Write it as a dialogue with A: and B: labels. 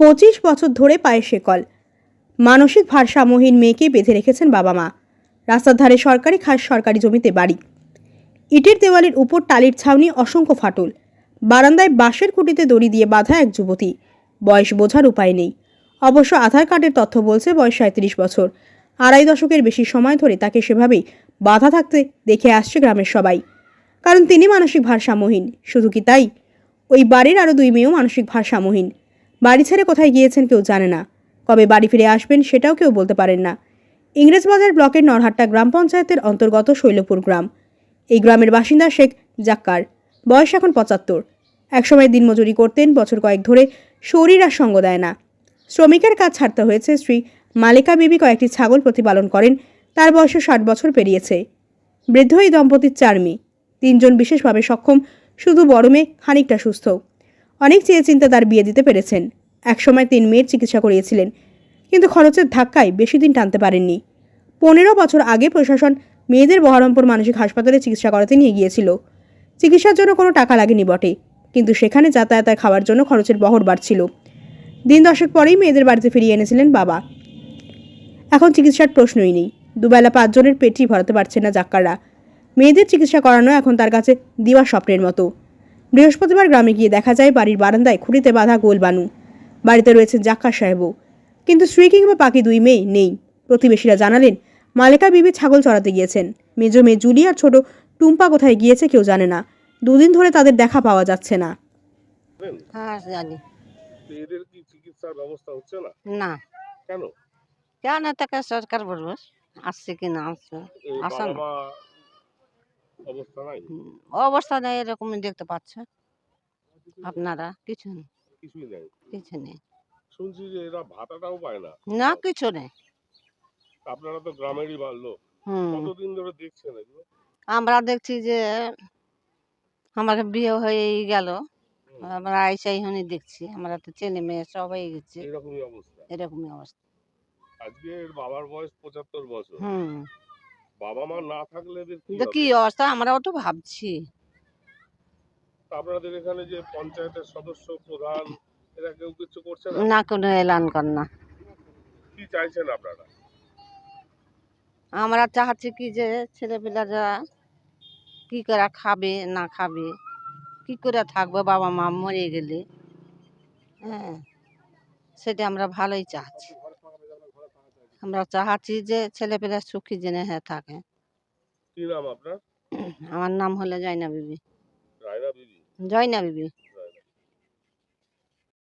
A: পঁচিশ বছর ধরে পায়ে শেকল। মানসিক ভারসাম্যহীন মেয়েকে বেঁধে রেখেছেন বাবা মা। রাস্তার ধারে সরকারি খাস সরকারি জমিতে বাড়ি। ইটের দেওয়ালের উপর টালির ছাউনি অসংখ্য ফাটল। বারান্দায় বাঁশের খুঁটিতে দড়ি দিয়ে বাঁধা এক যুবতী। বয়স বোঝার উপায় নেই। অবশ্য আধার কার্ডের তথ্য বলছে বয়স সাঁত্রিশ বছর। আড়াই দশকের বেশি সময় ধরে তাকে সেভাবেই বাধা থাকতে দেখে আসছে গ্রামের সবাই। কারণ তিনি মানসিক ভারসাম্যহীন। শুধু কি তাই? ওই বাড়ির আরও দুই মেয়েও মানসিক ভারসাম্যহীন। বাড়ি ছেড়ে কোথায় গিয়েছেন কেউ জানে না। কবে বাড়ি ফিরে আসবেন সেটাও কেউ বলতে পারেন না। ইংরেজবাজার ব্লকের নরহাট্টা গ্রাম পঞ্চায়েতের অন্তর্গত শৈলপুর গ্রাম। এই গ্রামের বাসিন্দা শেখ জাক্কার। বয়স এখন পঁচাত্তর। একসময় দিনমজুরি করতেন, বছর কয়েক ধরে শরীর আর সঙ্গ দেয় না। শ্রমিকের কাজ ছাড়তে হয়েছে শ্রী মালিকা বিবি কয়েকটি ছাগল প্রতিপালন করেন, তার বয়স ষাট বছর পেরিয়েছে। বৃদ্ধ এই দম্পতির চার মেয়ে। তিনজন বিশেষভাবে সক্ষম, শুধু বড় মেয়ে খানিকটা সুস্থ অনেক চেয়ে চিন্তা তার বিয়ে দিতে পেরেছেন। একসময় তিন মেয়ের চিকিৎসা করিয়েছিলেন, কিন্তু খরচের ধাক্কায় বেশি দিন টানতে পারেননি। পনেরো বছর আগে প্রশাসন মেয়েদের বহরমপুর মানসিক হাসপাতালে চিকিৎসা করাতে নিয়ে গিয়েছিল। চিকিৎসার জন্য কোনো টাকা লাগেনি বটে, কিন্তু সেখানে যাতায়াত আর খাওয়ার জন্য খরচের বহর বাড়ছিল। দিন দশেক পরেই মেয়েদের বাড়িতে ফিরিয়ে এনেছিলেন বাবা। এখন চিকিৎসার প্রশ্নই নেই। দুবেলা পাঁচজনের পেটই ভরাতে পারছে না জাক্কাররা। মেয়েদের চিকিৎসা করানো এখন তার কাছে দিবা স্বপ্নের মতো। বৃহস্পতিবার গ্রামে গিয়ে দেখা যায় বাড়ির বারান্দায় খুঁড়িতে বাঁধা গোল বানু। বাড়িতে রয়েছেন জাক্কার সাহেবও। কিন্তু স্ত্রী কিংবা বাকি দুই মেয়ে নেই। প্রতিবেশীরা জানালেন মালেকা বিবি ছাগল চড়াতে গিয়েছেন। মেজো মেয়ে জুলি আর ছোট টুম্পা কোথায় গিয়েছে কেউ জানে না। দুদিন ধরে তাদের দেখা পাওয়া যাচ্ছে না।
B: হ্যাঁ জানি।
C: এদের কি চিকিৎসার ব্যবস্থা হচ্ছে না?
B: না।
C: কেন?
B: কেন তাকে সরকার বলব? আসছে কি না আসছে? আসা
C: অবস্থা নাই?
B: এরকম দেখতে পাচ্ছে আপনারা কিছু নেই। কিছু নেই।
C: শুনছি যে এরা ভাতাটাও পায় না।
B: না কিছু নেই।
C: আপনারা তো গ্রামেরই বা- লোক।
B: হুম।
C: কতদিন ধরে দেখছেন
B: আমরা দেখছি যে আমার বিয়ে হয়েই গেল। আমরা আইসাই হনি দেখছি। আমরা তো ছেলে মেয়ে সবাই গেছি।
C: এরকমই অবস্থা।
B: এরকমই অবস্থা।
C: আজকে বাবার বয়স পঁচাত্তর বছর।
B: হুম।
C: বাবা মা না থাকলে এদের কি
B: তো কি
C: হবে?
B: অবস্থা? আমরাও তো ভাবছি।
C: আপনাদের এখানে যে পঞ্চায়েতের সদস্য প্রধান এরা কেউ কিছু করছে না?
B: না কোনো এলান কর না।
C: কি চাইছেন আপনারা?
B: আমরা চাচ্ছি কি যে ছেলেপিলারা কি করে খাবে না খাবে কি করে থাকবে বাবা মা মরে গেলে হ্যাঁ সেটা আমরা ভালোই চাচ্ছি। আমরা চাহাচ্ছি যে ছেলে ছেলেপেলে সুখী জেনে হ্যাঁ থাকে।
C: কি নাম আপনার?
B: আমার নাম হলো জয়না বিবি।
C: রায়না বিবি?
B: জয়না বিবি।